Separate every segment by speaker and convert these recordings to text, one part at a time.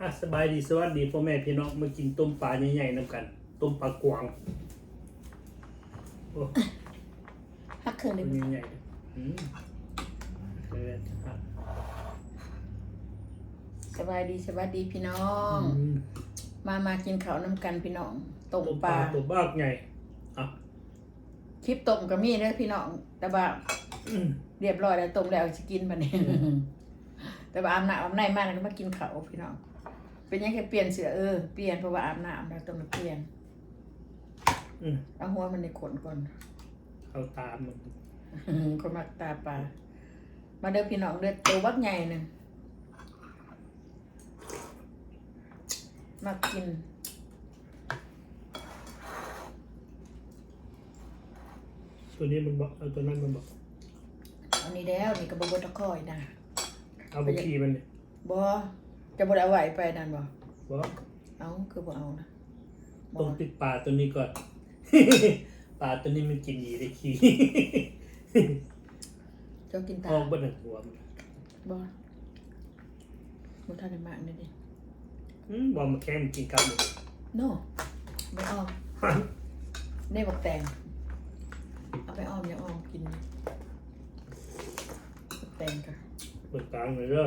Speaker 1: อะสบายดีสวัสดีพ่อแม่พี่น้องมากินต้มปลาใหญ่ๆนำกัน ต้มปลากวางโอ้
Speaker 2: ฮักเครื่อง
Speaker 1: ตั
Speaker 2: เล
Speaker 1: วยใหญ่ๆอืมเออครับ
Speaker 2: สบายดีสวัสดีพี่น้อง
Speaker 1: อืม
Speaker 2: มามากินข้าวน้ำกันพี่น้องต้ม
Speaker 1: ต้ม
Speaker 2: ป
Speaker 1: ปลา
Speaker 2: ลา
Speaker 1: ตัวบ้ากใหญ่อะ
Speaker 2: คลิปต้มก็มีเด้อพี่น้องแต่ว่า
Speaker 1: อืม
Speaker 2: เรียบร้อยแล้วต้มแล้วจะกินบัดนี้แต่ว่าอาบน้ำอาบในมาแล้วก็มากินข้าวพี่น้องเป็นยังแค่เปลี่ยนเสื้อเออเปลี่ยนเพราะว่าอาบน้ำแล้วต้องมาเปลี่ยน
Speaker 1: อืม
Speaker 2: เอาหัวมันในขนก่อน
Speaker 1: เอาตามมัน
Speaker 2: คนมักตาปลามาเด้อพี่น้องเด้อตัวบักใหญ่หนึ่งมากิน
Speaker 1: ตัวนี้มันบอกเอาตัวนั้นมันบอก
Speaker 2: อันนี้แล้วนี่ก็บ่บ่ตะคอยนะ
Speaker 1: เอาไปขี่มันเนี่ย
Speaker 2: บ่จะบ่ได้เอาไว้ไปนั่นบ่
Speaker 1: บอก
Speaker 2: เอาคือบ่เอานะบ่
Speaker 1: ต้องติดปลาตัวนี้ก่อนปลาตัวนี้มันกินดีได้ขี่
Speaker 2: เจ้ากินตา
Speaker 1: ออกบนหนังหัวมัน
Speaker 2: บ่บ่ทันได้มากนี่ดิ
Speaker 1: อืมบอกมาแค่มันกินกับหมด
Speaker 2: โนบ่เอาได้บักแตงเอาไปอ้อมอย่าอ้อมกินบัก แตงค่ะ
Speaker 1: เปิดกลางเลยเด้อ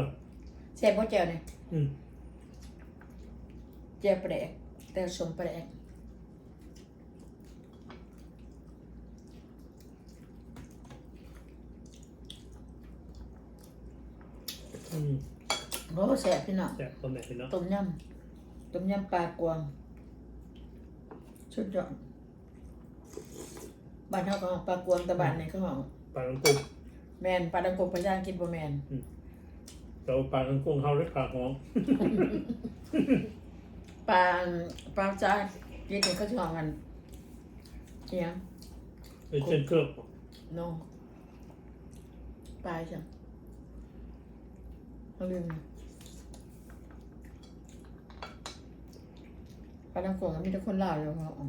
Speaker 2: แซ่บบ่แจ่วนี่
Speaker 1: อืม
Speaker 2: แจ่วปลาแดกแต่สมปลาแดก
Speaker 1: อืม
Speaker 2: โอ้แซ่บพี่น้อง
Speaker 1: แซ่บตัวไหนพี่น้อง
Speaker 2: ต้มยำต้มยำปลากวางสุดยอดบ้านเฮาก็ห้องปลากวางแต่บ้านนี่เขาห้อง
Speaker 1: ปลาลังกุ้ง
Speaker 2: แม่นปลาดังกบปลาย่างกินบ่แม่น
Speaker 1: แต่ว่าปลาลังกุ้งเฮาเล็กปลาหอม
Speaker 2: ปลาปลาจ้ากินนี่เขาสิห้องกันอิหยัง
Speaker 1: เป็นเช่นเครือบ
Speaker 2: โนปลาจังเขาลืมนะปลาดังกบมีแต่คนลาวอยู่เขาอ๋อ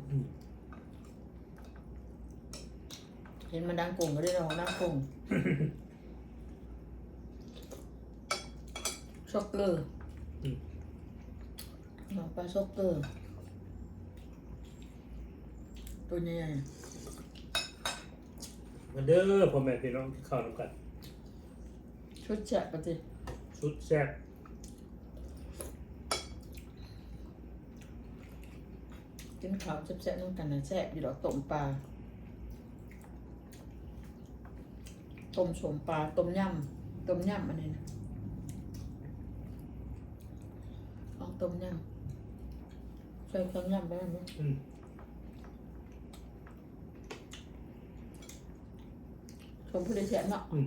Speaker 2: เห็นมันดังกุ้งก็ได้ลองดังกุ้งช็อกเกอร์น้องปลาช็อกเกอร์ ตัวใหญ่
Speaker 1: มาเด้อพ่อแม่พี่น้องที่เข้าน้ำกัน
Speaker 2: ๆชุดแฉะปะจิ
Speaker 1: ชุดแซ่บ
Speaker 2: กินข้าวแซ่บๆน้ำกันนะแซ่บอยู่ดอกต้มปลา ต้มสมปลาต้มยำต้มยำอันนี้นะเอาต้มยำใส่เครื่องยำไปไหม
Speaker 1: อืม
Speaker 2: ชมผู้ได้แซ่บเนาะ
Speaker 1: อืม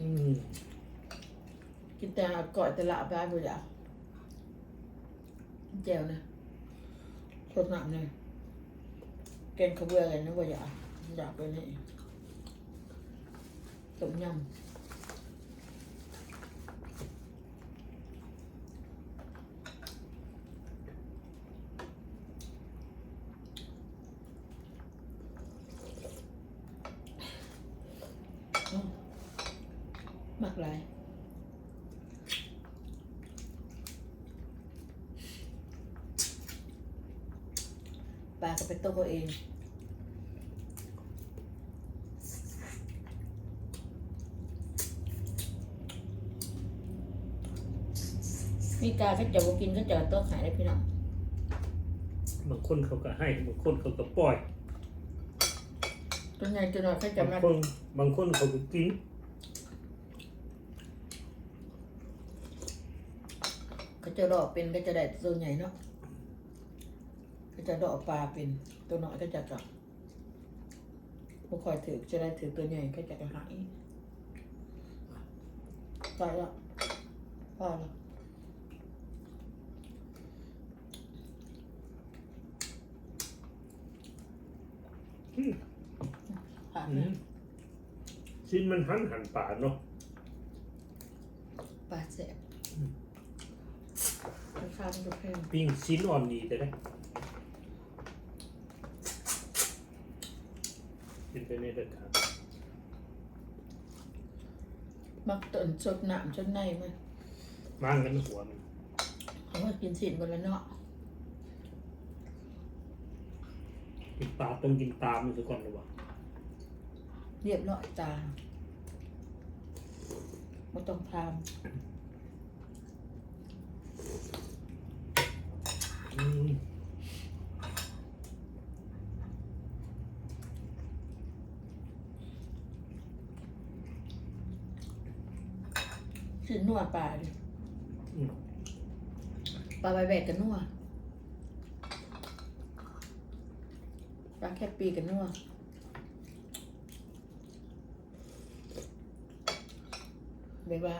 Speaker 1: อืม
Speaker 2: กินแต่ก่อยแต่ละไปบ่อยากแจ่วนะสดน้ำเนี่ย แกงขาวเบืออะไรนะบ่อยากอยากไปนี่ต้มยำอ้าวมากหลาย ปลาก็เป็นตัวเขาเอง มีกาก็จะบ่กินก็จะเอาตัวขายได้พี่น้อง
Speaker 1: บางคนเขาก็ให้บางคนเขาก็ปล่อย
Speaker 2: ตัวใหญ่ตัวน้อยก็จะ
Speaker 1: บาง
Speaker 2: มา
Speaker 1: คนบางคนเขาก็กิน
Speaker 2: ก็จะดอกเป็นก็จะได้ตัวใหญ่เนาะ ก็จะดอกปลาเป็นตัวน้อยก็จะกลับบ่คอยถือจะได้ถือตัวใหญ่ก็จะกระหายตายแล้วพอแล้วผ่าน
Speaker 1: อื
Speaker 2: นะ
Speaker 1: มชิ้นมันหันหันป่าเนาะ
Speaker 2: ปลาแสบราคามันก็แพง
Speaker 1: ปิ้งชิ้นอ่อนดีแต่ได้ กินไปในเด็ดขาด
Speaker 2: มักต้นสดหนามจนในมัน
Speaker 1: มั่งกันหัวมัน
Speaker 2: เขาว่ากินสินกันแล้วเนาะ
Speaker 1: กินปลาต้องกินตามมันซะก่อนดีกว่า
Speaker 2: เรียบร้อยตาไม่ต้องพราม
Speaker 1: อืม
Speaker 2: สินนัวปลาดิ
Speaker 1: อืม
Speaker 2: ปลาใบแบกกันนัวปลาแค่ปีกันนัวแบบว่า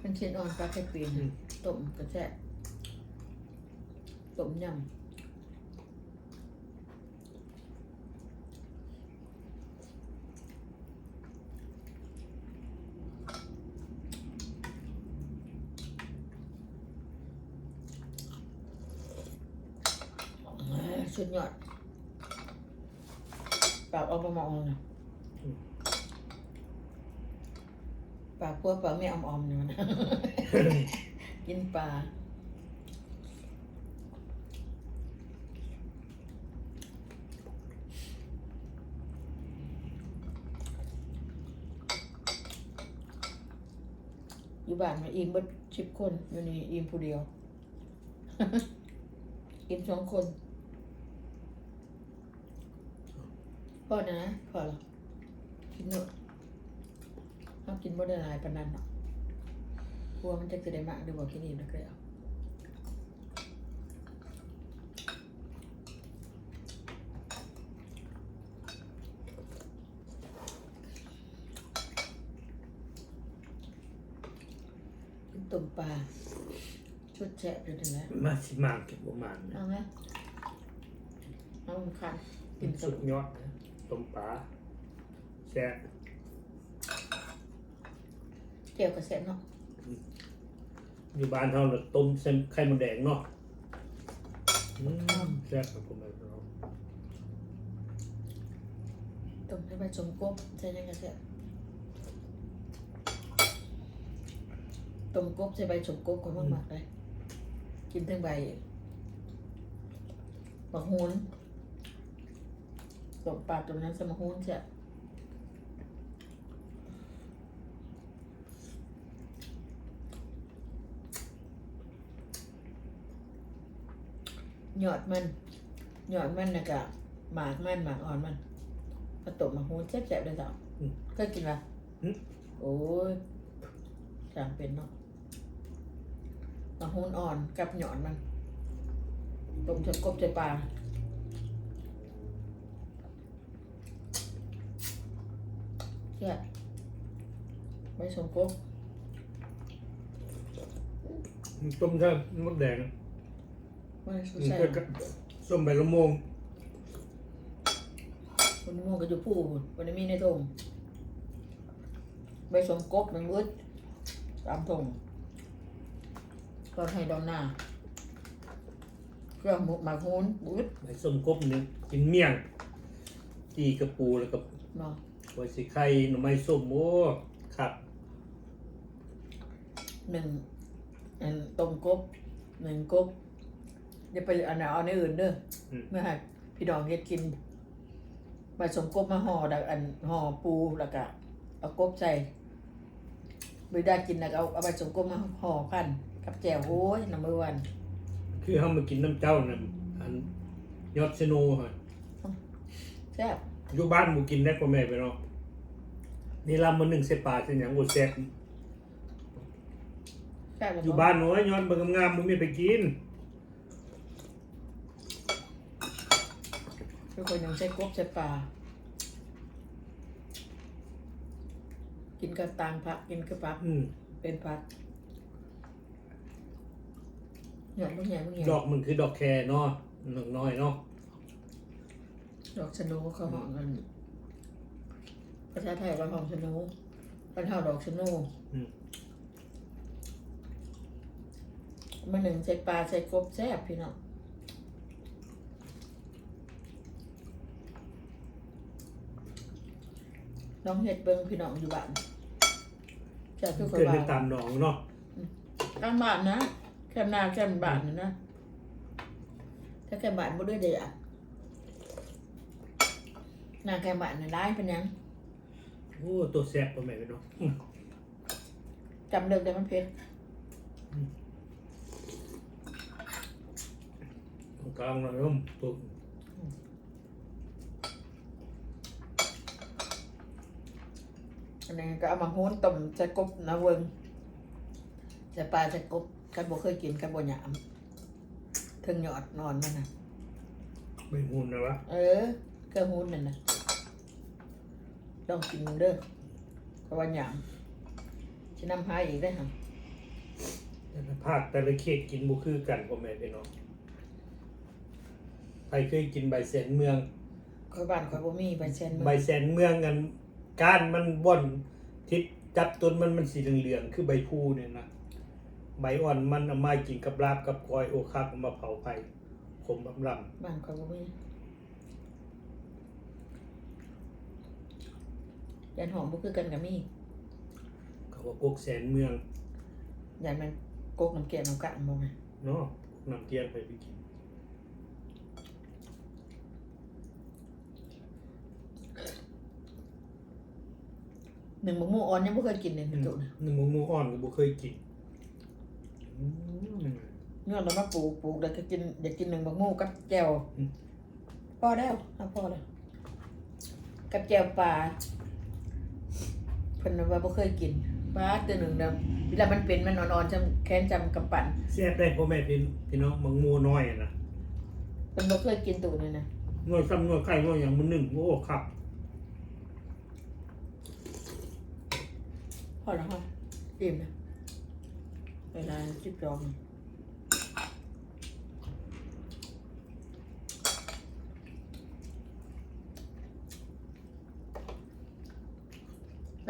Speaker 2: เป็นชิ้นอ่อนปลาแค่ปีนะต้มกระแจะต้มยำ เอ้ย สุดยอดปากเอาไปมองนะปากพวกปากไม่ออมๆเนี่ยนะกินปลาอยู่บ้านมาอิ่มเบิดชิบคน อยู่นี่อิ่มผู้เดียว อิ่มสองคน พอนะพอละกินเนอะต้องกินบ่ได้หลายปานนั้นเนาะกลัวมันจะจะได้มากดีกว่ากินอีกนะก็เอากินต้มปลาชุดแฉะเลยนะ
Speaker 1: มาสิมากเก็บประมาณนะ
Speaker 2: เอาไงเอาคันกิน
Speaker 1: สุ
Speaker 2: สุ
Speaker 1: ด
Speaker 2: ด
Speaker 1: ยอดนะ ต้มปลาแซ่บ
Speaker 2: เกี่ยวกับแซ่บเนาะ
Speaker 1: อยู่บ้านเท่าน่ะต้มเส้นไข่มดแดงเนาะอืมแซ่บครับผมเลยเนาะ
Speaker 2: ต้มให้ใบสมกบใส่ยังไงแซ่บต้มกบใส่ใบสมกบก็มากๆเลยกินทั้งใบบักฮูนต้ มปลาตัวนั้นสมะฮูนใช่หยอดมันหยอดมันนะกะหมากมันหมากอ่อนมันผสมมะฮูนแซ่บๆเลยจ้ะเคยกินปะโอ้ยจางเป็นเนาะมะฮูนอ่อนกับหยอดมันต้มจนกบใจปลา เชี่ยไม่สมกบ
Speaker 1: ต้มแซ่บมดแดง
Speaker 2: ไม่สุ
Speaker 1: มัน
Speaker 2: ใส่
Speaker 1: ก็กะส้มใบละโมง
Speaker 2: คนม่วงก็อยู่ผู้วันนี้มีในทงใบสมกบมันวืดตามทงตอนให้ดอนหน้าเครื่องหมกหมากฮูนวืด
Speaker 1: ใบส้มกบนี่กินเมี่ยงจีกระปูแล้วก็
Speaker 2: เนาะ
Speaker 1: ไว้สิไข่หน่อไม้ส้มโอ้ครับ
Speaker 2: หนึ่งอันต้มกบหนึ่งกบอย่าไปอันไหนเอาในอื่นเด้ออเมื่อให้พี่ดองเฮ็ดกินใบสมกบมาห่อดักอันห่อปูแล้วก็เอากบใส่ไปได้กินแล้วก็เอาเอาใบสมกบมาห่อพันกับแจ่วโอ้ยนัมเบอร์วัน
Speaker 1: คือเฮามากินน้ำเจ้านั่นอันยอดชโนฮะ
Speaker 2: แซ่บ
Speaker 1: อยู่บ้านหมูกินได้กว่าแม่ไปเนาะ นี่ลำมันหนึ่งเสปลาเป็นอย่างโอแซ่บ
Speaker 2: แซ่บแล้ว
Speaker 1: อยู่บ้านน้อยย้อนเบิ่งงามๆมึงไม่ไปกิน
Speaker 2: เป็นคนยังใช้กบใช้ปลา กินกับตางผักกินกับผัก
Speaker 1: อืม
Speaker 2: เป็นผักหยอดลูกใหญ่ลูกใหญ่
Speaker 1: ดอกมันคือดอกแครเนาะดอกน้อยเนาะ
Speaker 2: ดอกชะโนเขาหอมกัน ภาษาไทยว่าห้องชะโนบ้านเฮาดอกชนู
Speaker 1: มา
Speaker 2: หนึ่งใส่ปลาใส่กบแซ่บพี่น้องลองเห็ดเบิ่งพี่น้องอยู่บ้านจะคือคน
Speaker 1: เกิด
Speaker 2: บ้า
Speaker 1: เป็
Speaker 2: น
Speaker 1: ตามน้องเนาะ
Speaker 2: กลางบ้านนะแคมนาแคมบ้านนะถ้าแคมบ้านไม่ได้เด้อะนาแคมบ้านน่ได้เป็นยัง
Speaker 1: โอ้ตัวแซ่บพ่อแม่พี่น้องอืม
Speaker 2: จำเลิกได้มันเผ็ด
Speaker 1: ตรงกลางหน่อยร่มตัว
Speaker 2: อันนี้ก็เอามาโหนต้มใส่กบนะเวิงใส่ปลาใส่กบกันบ่เคยกินกันบ่หยามถึงยอดนอนมันน่ะ
Speaker 1: ไม่หุ่นนะวะ
Speaker 2: เออเครื่องหูนนั่นนะ ลองกินมึงเด้อเพราะว่าหยามจะนำหาอีกได้อค่ะ
Speaker 1: แต่ละภาคแต่ละเขตกินบุคือกันพ่อแม่พี่น้องใครเคยกินใบแสนเมือง
Speaker 2: คอยบ้านคอยบ่มีใบเซนมือ
Speaker 1: ใบแสนเมืองกันก้านมันบ่อนทิศจับต้นมันมันสีเหลืองๆคือใบพูเนี่ยนะใบอ่อนมันเอามากินกับลาบกับกอยโอคักเอามาเผาไผ่ขมบำล
Speaker 2: บ้านคอยบ่มี ยันหอมบ่คือกันกับมีำ
Speaker 1: เขาว่ากกแสนเมือง
Speaker 2: ยันมันกกน้ำแกงน้ำกะบ่ไง
Speaker 1: เนาะนำเกียนไปไปกิน
Speaker 2: หนึ่งมะม่วงอ่อนยังบ่เคยกินเลย
Speaker 1: อื
Speaker 2: นะ
Speaker 1: ม
Speaker 2: จุนะ
Speaker 1: หนึ่งหมูหมูอ่อนก็บ่เคยกินอืม
Speaker 2: เนื่องเรามาปลูกปลูกแล้วก็กินอยากกินหนึ่งมะม่วงกับแจ่ว
Speaker 1: อืม
Speaker 2: พอแล้วเอาพอแล้วกับแจ่วปลา เพิ่นว่าบ่เคยกินปลาตัวหนึ่งเดิมเวลามันเป็นมันอ่อนๆจำแค้นจำกับปั่น
Speaker 1: แซ่บได้พ่อแม่พี่พี่น้องมังมูน้อยอะนะ
Speaker 2: เพิ่นบ่เคยกินตัวนี้นะ
Speaker 1: น้อยซ้ำน้อยไข่น้อยอย่างมันหนึ่งโอ้ครับ
Speaker 2: พอแล้วค่ะอิ่มนะเวลาจิบจอง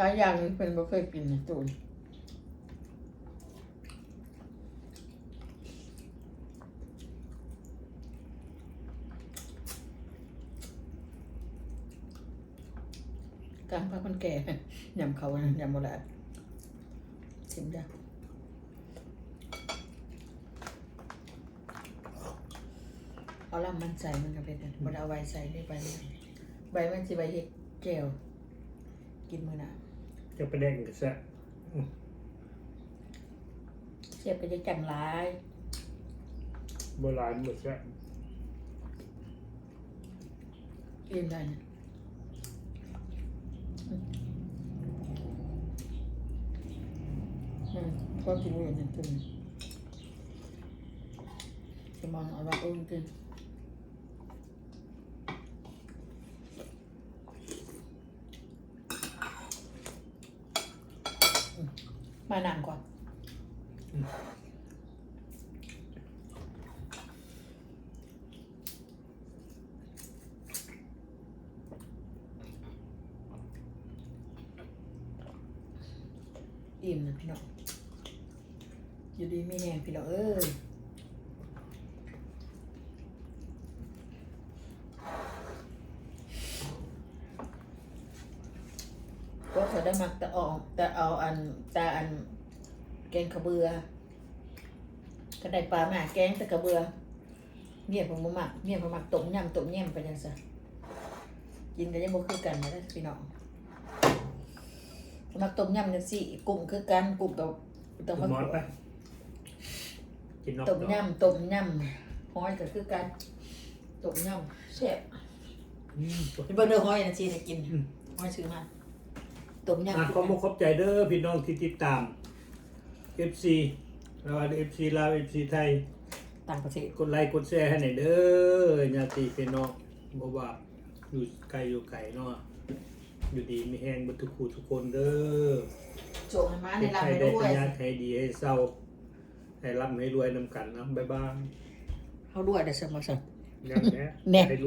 Speaker 2: หลายอย่างนี่เพิ่นบ่เคยกินนะตัวนี้กลางพระคนแก่ยำเขายำโบราณชิมจ้เอาลำมันใส่มันก็เป็นมันเอาใบใส่ได้ใบใบมันสิใบเห็ดแก้วกินมือหนา
Speaker 1: จะไปแดงกับแซ่บ
Speaker 2: เสียบไปจะจังร้าย
Speaker 1: โบราณบ่แซ่บ
Speaker 2: กินได้นะอืมอืมก็กินอยู่นั่นกินจะมองเอาว่าอุ้มกินอื มานานกว่า อิ่มนะพี่น้องอยู่ดีไม่แห้งพี่น้องเอ้ยก็เขา ได้มักแต่ออกแต่เอาอันแต่อันแกงขะเบือก็ได้ปลามาแกงแต่กระเบือเมียผมบ่มักเมียผมมักต้มยำต้มแยมไปจังซะกินก็ยังบ่คือกันนะเด้อพี่น้องมักต้มยำจังซี่กุ้งคือกันกุ้งกับต้อง
Speaker 1: ม
Speaker 2: มา
Speaker 1: อดไปกินนอก
Speaker 2: ต้ม
Speaker 1: ดอก
Speaker 2: ยำต้มยำหอยก็คือกันต้มยำแซ่บ
Speaker 1: อืม
Speaker 2: เป็นเบิ่งเด้อหอยน่ะสิให้กิน
Speaker 1: อืม
Speaker 2: หอยซื้อมา ต้มยำ
Speaker 1: อะขอบคุณขอบใจเด้อพี่น้องที่ติดตาม FC เรา FC ลาว FC ไทย
Speaker 2: ต่างประเทศ
Speaker 1: กดไลค์กดแชร์ให้หน่อยเด้อญาติพี่น้องบ่ว่าอยู่ไกลอยู่ไกลเนาะอยู่ดีมีแห้งเบ่ทุกคู่ทุกคนเด้อ
Speaker 2: โจงให้มาใน
Speaker 1: ให้
Speaker 2: ลำ
Speaker 1: ใคร
Speaker 2: ให้
Speaker 1: ได้
Speaker 2: ด้ว
Speaker 1: ปัญ
Speaker 2: ย
Speaker 1: ญาให้ดีให้เศร้าให้ร่ำให้รวยนำกันนะบ๊ายบาย
Speaker 2: เฮาด้วยได้อสมอสัน
Speaker 1: อย่างนี้
Speaker 2: แน่
Speaker 1: ให้รวย